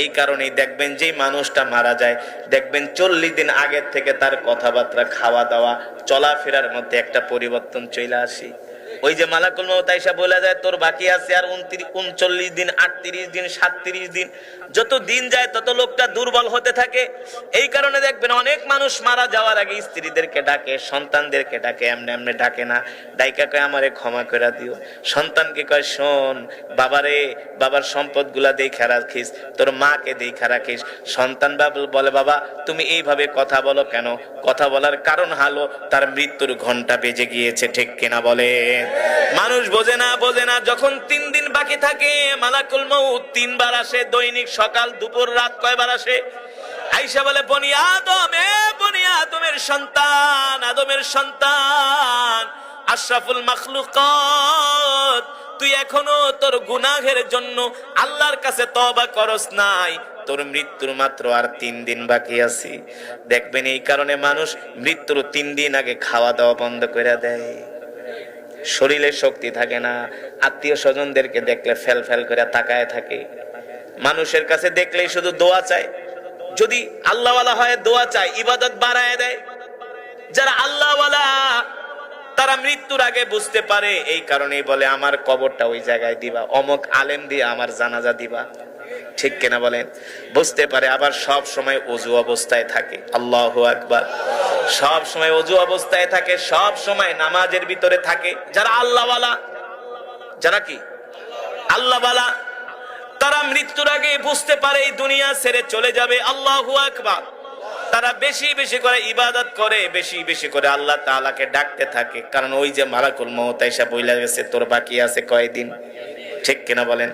এই কারণেই দেখবেন যে মানুষটা মারা যায়, দেখবেন চল্লিশ দিন আগের থেকে তার কথাবার্তা, খাওয়া দাওয়া, চলাফেরার মধ্যে একটা পরিবর্তন চলে আসে। ওই যে মালাকুল মৌত আইসা বলে যায়, তোর বাকি আছে আর উনত্রিশ উনচল্লিশ দিন, আটত্রিশ দিন, সাতত্রিশ দিন। যত দিন যায়, তত লোকটা দুর্বল হতে থাকে। এই কারণে দেখবেন অনেক মানুষ মারা যাওয়ার আগে স্ত্রীদেরকে ডাকে, সন্তানদেরকে ডাকে, এমনি এমনি ডাকে না। ডাইকা কয়, আমারে ক্ষমা করে দিও। সন্তানকে কয়, শোন, বাবারে, বাবার সম্পদগুলা দেখা রাখিস, তোর মাকে দেখা রাখিস। সন্তান বলে, বাবা, তুমি এইভাবে কথা বলো কেন? কথা বলার কারণ হলো, তার মৃত্যুর ঘণ্টা বেজে গিয়েছে, ঠিক কিনা বলে মানুষ বোঝে না বোঝে না, যখন তিন দিন বাকি থাকে, মালাকুল মৌত তিনবার আসে, দৈনিক সকাল, দুপুর, রাত কয়বার আসে? আইসা বলে, বনি আদম, এ বনি আদমের সন্তান আদমের সন্তান, আশরাফুল মাখলুকাত, তুই এখনও তোর গুনাহের জন্য আল্লাহর কাছে তবা করস নাই। তোর মৃত্যুর মাত্র আর তিন দিন বাকি আছি। দেখবেন এই কারণে মানুষ মৃত্যুর তিন দিন আগে খাওয়া দাওয়া বন্ধ করে দেয়। শরীরে শক্তি থাকে না, আত্মীয় স্বজনদেরকে দেখলে ফেল ফেল করে তাকায় থাকে। মানুষের কাছে দেখলেই শুধু দোয়া চায়। যদি আল্লাহওয়ালা হয় দোয়া চায়, ইবাদত বাড়ায় দেয়। যারা আল্লাহওয়ালা, তারা মৃত্যুর আগে বুঝতে পারে, এই কারণেই বলে, আমার কবরটা ওই জায়গায় দিবা। অমক আলেম দিয়ে আমার জানাজা দিবা। ঠিক কিনা বলেন? বুঝতে পারে, আবার সব সময় অজু অবস্থায় থাকে। আল্লাহ আকবার। সব সময় অজু অবস্থায় থাকে, সব সময় নামাজের ভিতরে থাকে। যারা আল্লাহওয়ালা, যারা কি? আল্লাহওয়ালা, তারা মৃত্যুর আগে বুঝতে পারে এই দুনিয়া ছেড়ে চলে যাবে। আল্লাহু আকবার। তারা বেশি বেশি করে ইবাদত করে, বেশি বেশি করে আল্লাহ তাআলাকে ডাকতে থাকে। কারণ ওই যে মারাকুল মউত আইসা বইলা গেছে, তোর বাকি আছে কয়দিন? ঠিক কিনা বলেন?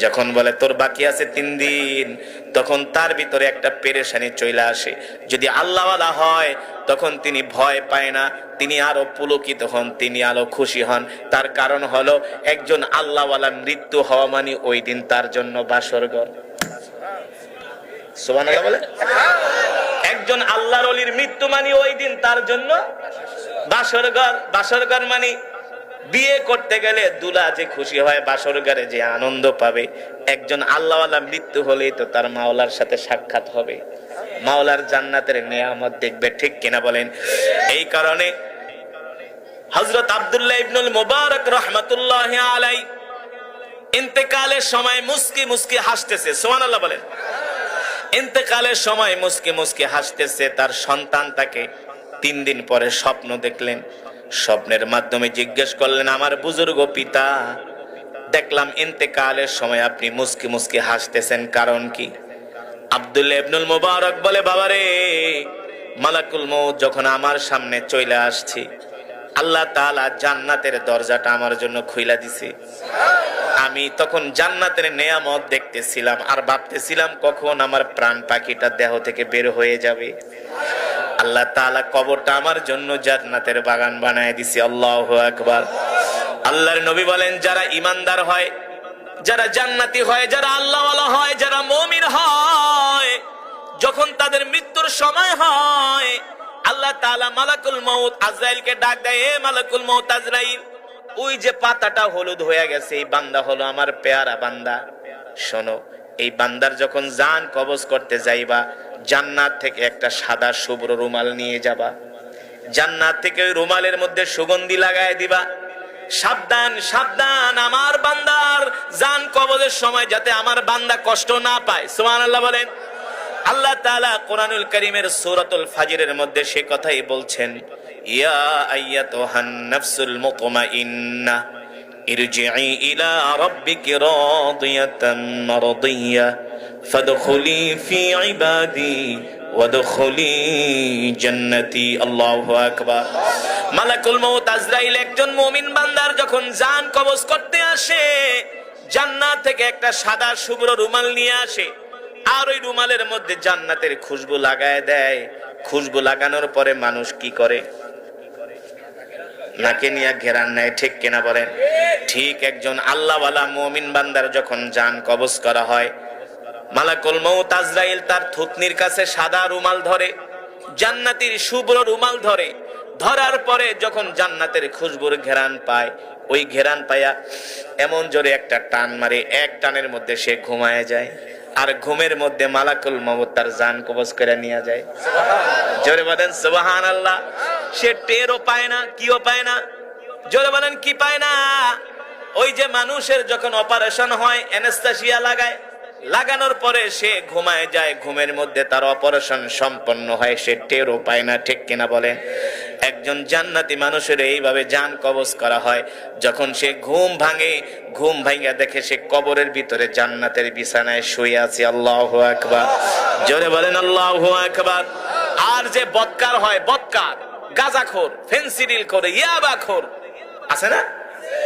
যখন বলে, তোর বাকি আছে তিন দিন। তখন তার ভিতরে একটা পেরেশানি চলে আসে। যদি আল্লাহওয়ালা হয়, তখন তিনি ভয় পায় না। তিনি আরও পুলকিত হন, তিনি আরও খুশি হন। তার কারণ হলো, একজন আল্লাহওয়ালা মৃত্যু হওয়া মানে ওই দিন তার জন্য বাসরগর সুবহানাল্লাহ বলে? একজন আল্লাহর অলির মৃত্যু মানে ওই দিন তার জন্য বাসরঘর বাসরঘর মানে বিয়ে করতে গেলে দুলা যে খুশি হয়, বাসর ঘরে যে আনন্দ পাবে, একজন আল্লাহওয়ালা মৃত্যু হলেই তো তার মাওলার সাথে সাক্ষাৎ হবে। মাওলার জান্নাতের নেয়ামত দেখবে, ঠিক কিনা বলেন? এই কারণে হজরত আবদুল্লাহ ইবনুল মুবারক রহমতুল্লাহ আলাই ইন্তেকালের সময় মুস্কি মুস্কি হাসতেছে, সুবহানাল্লাহ বলেন। ইন্তেকালের সময় মুস্কি মুস্কি হাসতেছে, তার সন্তান তাকে তিন দিন পরে স্বপ্ন দেখলেন স্বপ্নের মাধ্যমে জিজ্ঞেস করলেন, আমার বুজুর্গ পিতা? দেখলাম, ইন্তেকালের সময় আপনি মুস্কি মুস্কি হাসতেছেন, কারণ কি? আব্দুল ইবনুল মুবারক বলে, বাবারে, মালাকুল যখন আমার সামনে চলে আসছি, আল্লাহ তাআলা জান্নাতের দরজাটা আমার জন্য খুইলা দিছে। আমি তখন জান্নাতের নেয়ামত দেখতেছিলাম আর ভাবতেছিলাম কখন আমার প্রাণ পাখিটা দেহ থেকে বের হয়ে যাবে। আল্লাহ তাআলা কবরটা আমার জন্য জান্নাতের বাগান বানায় দিছে, আল্লাহু আকবার। আল্লাহর নবী বলেন, যারা ইমানদার হয়, যারা জান্নাতি হয়, যারা আল্লাহওয়ালা হয়, যারা মুমিন হয়, যখন তাদের মৃত্যুর সময় হয়, আল্লাহ তাআলা মালাকুল মউত আজরাইলকে ডাক দেয়, এ মালাকুল মউত আজরাইল, ওই যে পাতাটা হলুদ হয়ে গেছে, এই বান্দা হলো আমার পেয়ারা বান্দা। শোনো এই বান্দার যখন জান কবজ করতে যাইবা, জান্নাত থেকে একটা সাদা শুভ্র রুমাল নিয়ে যাবা। জান্নাত থেকে ওই রুমালের মধ্যে সুগন্ধি লাগায় দিবা। সাবধান সাবধান আমার বান্দার জান কবজের সময় যাতে আমার বান্দা কষ্ট না পায়। সুবহানাল্লাহ বলেন। আল্লাহ তাআলা কোরআনুল কারীমের সূরাতুল ফাজিরের মধ্যে সে কথাই বলছেন, ইয়া আইয়াতুহান নাফসুল মুতমাইন্নাহ ارجعي إلى ربك راضية مرضية فادخلي في عبادي وادخلي جنتي الله أكبر মালাকুল মউত আজরাইল একজন মুমিন বান্দার যখন জান কবজ করতে আসে জান্নাত থেকে একটা সাদা শুভ্র রুমাল নিয়ে আসে আর ওই রুমালের মধ্যে জান্নাতের খুশবু লাগায় দেয় খুশবু লাগানোর পরে মানুষ কি করে নাকে নিয়ে ঘেরান নেয় ঠিক কিনা বলেন ঠিক একজন আল্লাহওয়ালা মমিন বান্দার যখন জান কবজ করা হয়, মালাকুল মউত আজরাইল তার থুতনির কাছে সাদা রুমাল ধরে, জান্নাতির শুভ্র রুমাল ধরে, ধরার পরে যখন জান্নাতের খুশবুর ঘেরান পায়, ওই ঘেরান পায়া এমন জোরে একটা টান মারে, এক টানের মধ্যে সে ঘুমায় যায়, আর ঘুমের মধ্যে মালাকুল মমত তার জান কবজ করে নিয়ে যায়। জোরে বলেন সুবাহান আল্লাহ সে টেরও পায় না, কিও পায় না? জোরে বলেন, কি পায় না? ওই যে মানুষের যখন অপারেশন হয়, অ্যানেস্থাসিয়া লাগায়, লাগানোর পরে সে ঘুমায় যায়, ঘুমের মধ্যে তার অপারেশন সম্পন্ন হয়, সে টেরও পায় না, ঠিক কিনা বলেন? একজন জান্নাতি মানুষের এইভাবে জান কবজ করা হয়, যখন সে ঘুম ভাঙে, ঘুম ভাঙা দেখে সে কবরের ভিতরে জান্নাতের বিছানায় শুয়ে আছে, আল্লাহ আকবার। জোরে বলেন, আল্লাহ আকবার। আর যে বৎকার হয়, বৎকার, গাজাখোর, ফেন্সিডিল করে ইয়াবাখোর আছে না?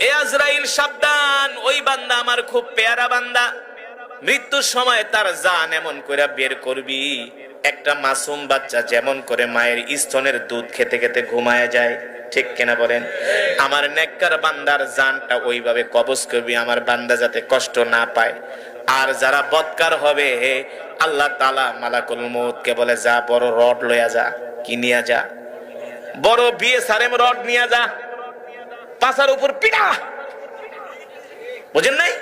এ আজরাইল, সাবধান, ওই বান্দা আমার খুব পেয়ারা বান্দা। মৃত্যুর সময় তার জান এমন করে বের করবি। একটা মাসুম বাচ্চা যেমন করে মায়ের স্তনের দুধ খেতে খেতে ঘুমায় যায়। ঠিক কিনা বলেন? আমার নেককার বান্দার জানটা ওইভাবে কবজ করবি, আমার বান্দা যাতে কষ্ট না পায়। আর যারা বৎকার হবে, আল্লাহ তালা মালাকুল মৌতকে বলে, যা বড় রড লইয়া যা, কি নিয়া যা। বড় বিয়ে সারেম রড নিয়ে যা। পাশার উপর পিটা বুঝেন নাই?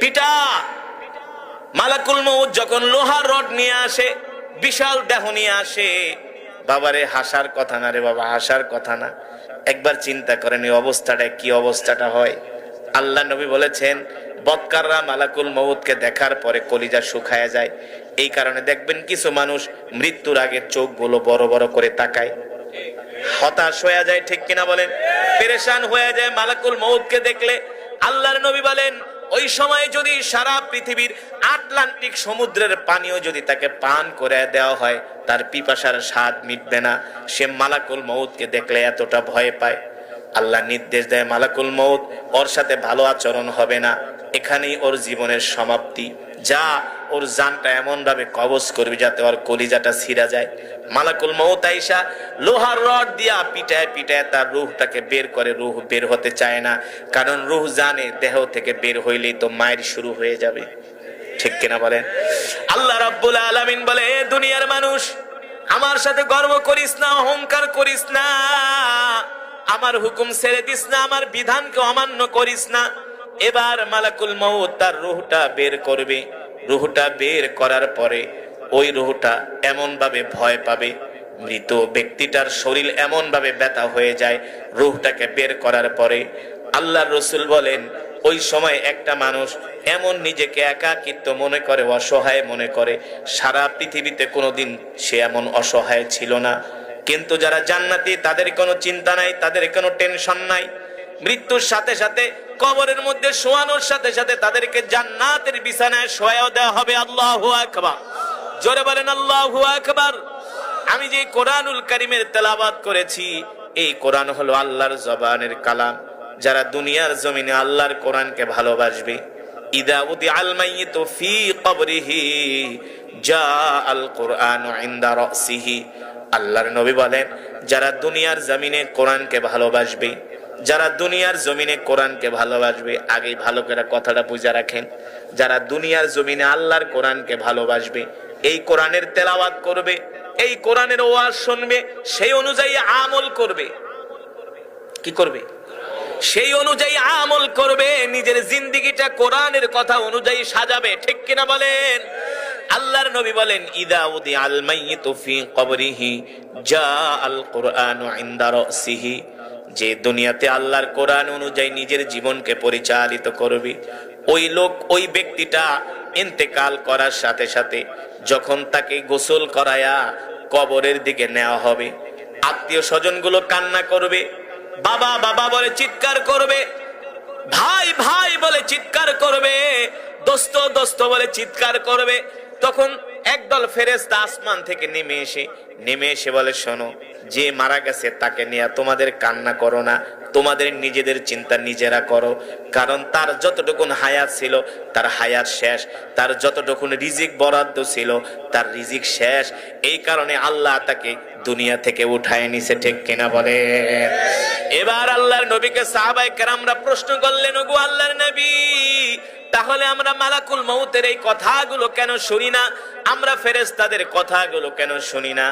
পিটা মালাকুল মৌত যখন লোহার রড নিয়ে আসে, বিশাল দেহ নিয়ে আসে, বাবারে, হাসার কথা না রে বাবা, হাসার কথা না। একবার চিন্তা করেন এই অবস্থাটা কি অবস্থাটা হয়। আল্লাহ নবী বলেছেন, বৎকাররা মালাকুল মৌতকে দেখার পরে কলিজা শুকায় যায়। এই কারণে দেখবেন কিছু মানুষ মৃত্যুর আগে চোখগুলো বড় বড় করে তাকায়। হতাশ হয়ে যায়, ঠিক কিনা বলেন? পেরেশান হয়ে যায় মালাকুল মৌতকে দেখলে। আল্লাহর নবী বলেন, ওই সময় যদি সারা পৃথিবীর আটলান্টিক সমুদ্রের পানিও যদি তাকে পান করে দেওয়া হয়, তার পিপাসার স্বাদ মিটবে না। সে মালাকুল মৌতকে দেখলে এতটা ভয় পায়। আল্লাহ নির্দেশ দেয়, মালাকুল মৌত ওর সাথে ভালো আচরণ হবে না। এখানেই ওর জীবনের সমাপ্তি। যা ওর জানটা এমন ভাবে কবজ করবি যাতে ওর কলিজাটা ছিঁড়া যায়। মালাকুল মৌত আইসা লোহার রড দিয়া পিটায় পিটায় তার রুহটাকে বের করে, রুহ বের হতে চায় না। কারণ রুহ জানে দেহ থেকে বের হইলেই তো মায়ের শুরু হয়ে যাবে। ঠিক কিনা বলেন? আল্লাহ রাব্বুল আলামিন বলে, এ দুনিয়ার মানুষ, আমার সাথে গর্ব করিস না, অহংকার করিস না। আমার হুকুম ছেড়ে দিস না, আমার বিধানকে অমান্য করিস না। এবার মালাকুল মৌত তার রুহটা বের করবে। রুহটা বের করার পরে ওই রুহটা এমন ভাবে ভয় পাবে। মৃত ব্যক্তিটার শরীর এমন ভাবে ব্যথা হয়ে যায়, রুহটাকে বের করার পরে আল্লাহ রসুল বলেন, ওই সময় একটা মানুষ এমন নিজেকে একাকিত্ব মনে করে, অসহায় মনে করে। সারা পৃথিবীতে কোনোদিন সে এমন অসহায় ছিল না। কিন্তু যারা জান্নাতি, তাদের কোনো চিন্তা নাই, তাদের কোনো টেনশন নাই। মৃত্যুর সাথে সাথে কবরের মধ্যে শোয়ানোর সাথে সাথে তাদেরকে জান্নাতের বিছানায় শোয়াও দেওয়া হবে। আল্লাহু আকবার। জোরে বলেন, আল্লাহু আকবার। আমি যে কোরআনুল কারিমের তেলাবাত করেছি, এই কোরআন হলো আল্লাহর জবানের কালাম। যারা দুনিয়ার জমিনে আল্লাহর কোরআনকে ভালোবাসবে, ইদা উদি আল মাইয়িতু ফি কবরিহি জা আল কোরআন ইনদা রাসিহি। আল্লাহর নবী বলেন, যারা দুনিয়ার জমিনে কোরআনকে ভালোবাসবে যারা দুনিয়ার জমিনে কোরআনকে ভালোবাসবে আগে ভালো করে কথাটা বুঝে রাখেন। যারা দুনিয়ার জমিনে আল্লাহর কোরআনকে ভালোবাসবে, এই কোরআনের তেলাওয়াত করবে, এই কোরআনের ওয়াজ শুনবে, সেই অনুযায়ী আমল করবে। কি করবে? সেই অনুযায়ী আমল করবে, নিজের জিন্দিগিটা কোরআনের কথা অনুযায়ী সাজাবে। ঠিক কিনা বলেন? আল্লাহর নবী বলেন, ইদা উদি আল মাইয়িতু ফি কবরিহি জা আল কুরআনু ইনদা রাসিহি। যে দুনিয়াতে আল্লাহর কোরআন অনুযায়ী নিজের জীবনকে পরিচালিত করবে, ওই লোক ওই ব্যক্তিটা ইন্তেকাল করার সাথে সাথে যখন তাকে গোসল করায়া কবরের দিকে নেওয়া হবে, আত্মীয় স্বজনগুলো কান্না করবে, বাবা বাবা বলে চিৎকার করবে, ভাই ভাই বলে চিৎকার করবে, দোস্ত দোস্ত বলে চিৎকার করবে, তখন একদল ফেরেস্তা আসমান থেকে নেমে এসে নেমে এসে বলে, শোনো, যে মারা গেছে তাকে নিয়ে তোমাদের কান্না করো না, তোমাদের নিজেদের চিন্তা নিজেরা করো, কারণ তার যতটুকুন হায়াত ছিল, তার হায়াত শেষ, তার যতটুকুন রিজিক বরাদ্দ ছিল, তার রিজিক শেষ। এই কারণে আল্লাহ তাকে দুনিয়া থেকে উঠায় নিছে, ঠিক কিনা বলে? এবার আল্লাহর নবীকে সাহাবাই কেরামরা প্রশ্ন করলেন, ওগো আল্লাহর নবী, তাহলে আমরা মালাকুল মৌতের এই কথাগুলো কেন শুনি না? আমরা ফেরেস্তাদের কথাগুলো কেন শুনি না?